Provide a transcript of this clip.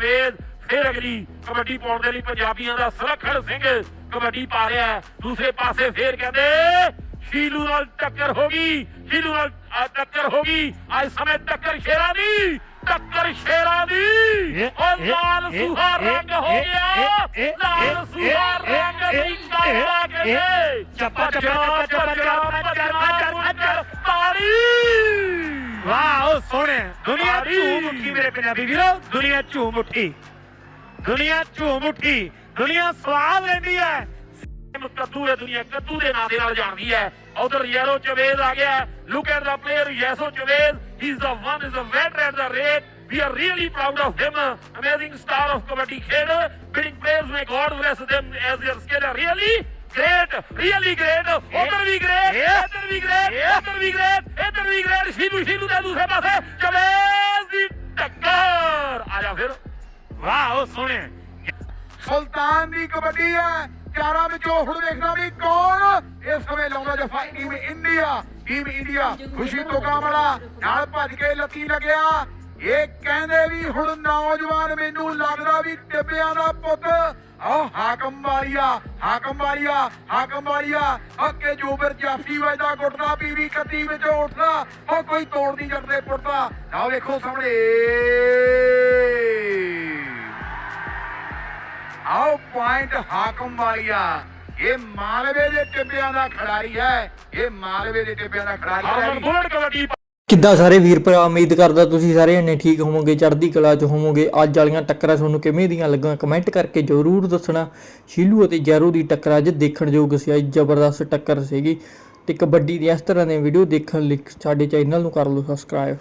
ਵੇਦ ਫਿਰ ਅਗਲੀ ਕਬੱਡੀ ਪਾਉਣ ਦੇ ਲਈ ਪੰਜਾਬੀਆਂ ਦਾ ਸੁਰੱਖਣ ਸਿੰਘ ਕਬੱਡੀ ਪਾ ਰਿਹਾ ਹੈ। ਦੂਸਰੇ ਪਾਸੇ ਫੇਰ ਕਹਿੰਦੇ ਸ਼ੀਲੂ ਨਾਲ ਟੱਕਰ ਹੋ ਗਈ ਸ਼ੀਲੂ ਨਾਲ ਅ, ਟੱਕਰ ਹੋ ਗਈ। ਅੱਜ ਸਮੇਂ ਟੱਕਰ ਸ਼ੇਰਾਂ ਦੀ ਟੱਕਰ ਸ਼ੇਰਾਂ ਦੀ। ਇਹ- ਉਹ ਇਹ- ਲਾਲ ਇਹ- ਸੁਹਾ ਇਹ- ਰੰਗ ਹੋ ਇਹ- ਗਿਆ। ਇਹ- ਇਹ- ਲਾਲ ਇਹ- ਸੁਹਾ ਇਹ- ਰੰਗ ਇਹ- ਦੀ ਇਹ- ਕਾਲਾ ਇਹ- ਕਹਿੰਦੇ। ਚੱਪਾ- ਚੱਪਾ- ਚੱਪਾ- ਚੱਪਾ- ਚੱਪਾ- ਚੱਪਾ- ਚੱਪਾ- ਸੋਹਣੇ ਦੁਨੀਆ। ਝੂਮ ਉੱਠੀ ਮੇਰੇ ਪੰਜਾਬੀ ਵੀਰੋ ਦੁਨੀਆ ਝੂਮ ਉੱਠੀ। ਦੁਨੀਆ ਝੂਮ ਉੱਠੀ ਦੁਨੀਆ ਸਵਾਦ ਲੈਂਦੀ ਹੈ। ਕੱਦੂ ਹੈ ਦੁਨੀਆ ਕੱਦੂ ਦੇ ਨਾਂ ਦੇ ਨਾਲ ਜਾਣਦੀ ਹੈ। ਉਧਰ ਯੈਰੋ ਚਵੇਜ਼ ਆ ਗਿਆ look at the player ਯੈਸੋ Chavez. He is the one is a waiter at the rate we are really proud of him. Amazing star of kabaddi ਖੇਡ bidding players may god bless them as their skill really great! Really great! ਉਧਰ ਵੀ great! ਇੱਧਰ ਵੀ great! ਇੱਧਰ ਵੀ great! ਇੱਧਰ ਵੀ great! Shilu Shilu ਦੇ ਦੂਸਰੇ ਪਾਸੇ ਚਵੇਜ਼ ਦੀ ਟੱਕਰ ਆ ਜਾ ਫਿਰ ਵਾਹ ਉਹ ਸੋਹਣੇ ਸੁਲਤਾਨ ਦੀ ਕਬੱਡੀ ਹੈ। ਚਾਰਾਂ ਵਿੱਚੋਂ ਹੁਣ ਵੇਖਣਾ ਵੀ ਕੌਣ ਇਸ ਸਮੇਂ ਲਾਉਂਦਾ ਜਫਾ? ਟੀਮ ਇੰਡੀਆ ਟੀਮ ਇੰਡੀਆ ਖੁਸ਼ੀ ਤੋਂ ਕਾਮੜਾ ਨਾਲ ਭੱਜ ਕੇ ਲੱਤੀ ਲੱਗਿਆ। ਇਹ ਕਹਿੰਦੇ ਵੀ ਹੁਣ ਨੌਜਵਾਨ ਮੈਨੂੰ ਲੱਗਦਾ ਵੀ ਟਿੱਬਿਆਂ ਦਾ ਪੁੱਤ ਆਹ ਹਾਕਮ ਵਾਲੀਆ ਹਾਕਮ ਵਾਲੀਆ ਹਾਕਮ ਵਾਲੀਆ। ਅੱਕੇ ਜੋਬਰ ਜਾਫੀ ਵਜਦਾ ਗੁੱਟਦਾ ਪੀਵੀ ਕੱਤੀ ਵਿੱਚੋਂ ਉੱਠਦਾ। ਉਹ ਕੋਈ ਤੋੜ ਨਹੀਂ ਜੱਟਦੇ ਪੁੱਟਦਾ। ਆਹ ਵੇਖੋ ਸਾਹਮਣੇ। ਆਓ ਪੁਆਇੰਟ ਹਾਕਮ ਵਾਲੀਆ। ਇਹ ਮਾਲਵੇ ਦੇ ਟਿੱਬਿਆਂ ਦਾ ਖਿਡਾਰੀ ਹੈ। ਇਹ ਮਾਲਵੇ ਦੇ ਟਿੱਬਿਆਂ ਦਾ ਖਿਡਾਰੀ ਹੈ। ਬੁਲਟ ਕਬੱਡੀ ਕਿੱਦਾਂ ਸਾਰੇ ਵੀਰ ਭਰਾ ਉਮੀਦ ਕਰਦਾ ਤੁਸੀਂ ਸਾਰੇ ਜਣੇ ਠੀਕ ਹੋਵੋਗੇ, ਚੜ੍ਹਦੀ ਕਲਾ 'ਚ ਹੋਵੋਗੇ। ਅੱਜ ਵਾਲੀਆਂ ਟੱਕਰਾਂ ਤੁਹਾਨੂੰ ਕਿਵੇਂ ਦੀਆਂ ਲੱਗਾਂ ਕਮੈਂਟ ਕਰਕੇ ਜ਼ਰੂਰ ਦੱਸਣਾ। ਸ਼ੀਲੂ ਅਤੇ ਜੈਰੂ ਦੀ ਟੱਕਰ ਅੱਜ ਦੇਖਣ ਯੋਗ ਸੀ, ਅੱਜ ਜ਼ਬਰਦਸਤ ਟੱਕਰ ਸੀਗੀ। ਤੇ ਕਬੱਡੀ ਦੀ ਇਸ ਤਰ੍ਹਾਂ ਦੀਆਂ ਵੀਡੀਓ ਦੇਖਣ ਲਈ ਸਾਡੇ ਚੈਨਲ ਨੂੰ ਕਰ ਲਓ ਸਬਸਕ੍ਰਾਈਬ